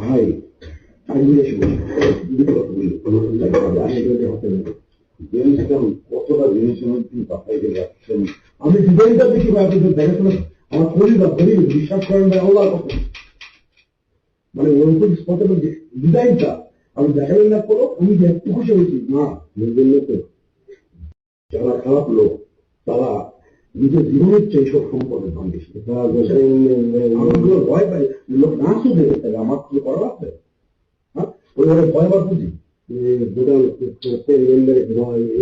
ভাই, আমি করে কতটা আসছেন আমি ডিজাইনটা দেখি, ভাই আপনাদের দেখাশোনা আমার পরিবার পরিবার বিশ্বাস করেন মানে ওরকম ডিজাইনটা আমি দেখালেন না করো আমি একটু খুশি হয়েছি, না না তো যারা খারাপ লোক, তারা নিজের জীবনের চেয়ে সব সম্পদের দাম বেশি। ভয় পাই লোক না শুধু তাহলে আমার কিছু করা লাগবে? হ্যাঁ? ওই ওরা ভয় পাওয়ার বুঝি। দুটাল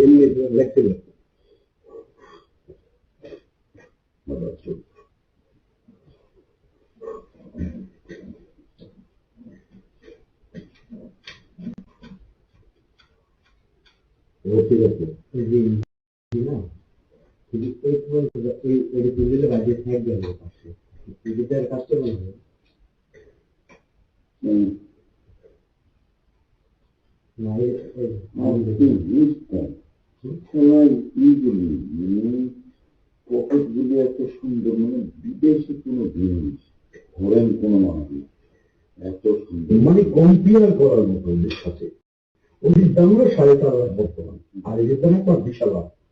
এমনি লেখছিল ঠিক আছে। এই এই দিলে থাকবে পাশে কাজটা মনে না এই- এই- পকেটগুলি এত সুন্দর মানে বিদেশি কোনো জিনিস ফরেন কোনো মানুষ এত সুন্দর। মানে কম্পেয়ার করার মতো ওদের সাথে। ওদের সাড়ে চার লাখ বর্তমান। আর এদের দাম বিশাল লাখ।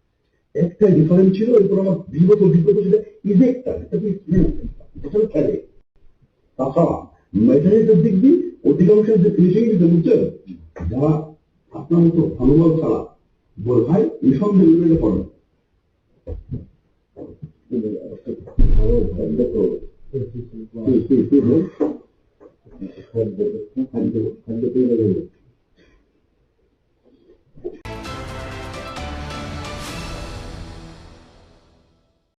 একটা ডিফারেন্স ছিল এরপর আমার বিগত বিগত সেটা ইজেক্টার এটা তুমি খেলে তাছাড়া মেটারিটার দিক দিয়ে অধিকাংশের যে ফিনিশিং দিতে বুঝছেন যারা আপনার মতো ভালোভাব ছাড়া বল ভাই নিঃসন্দেহে এগুলো পড়ে খাদ্য খাদ্য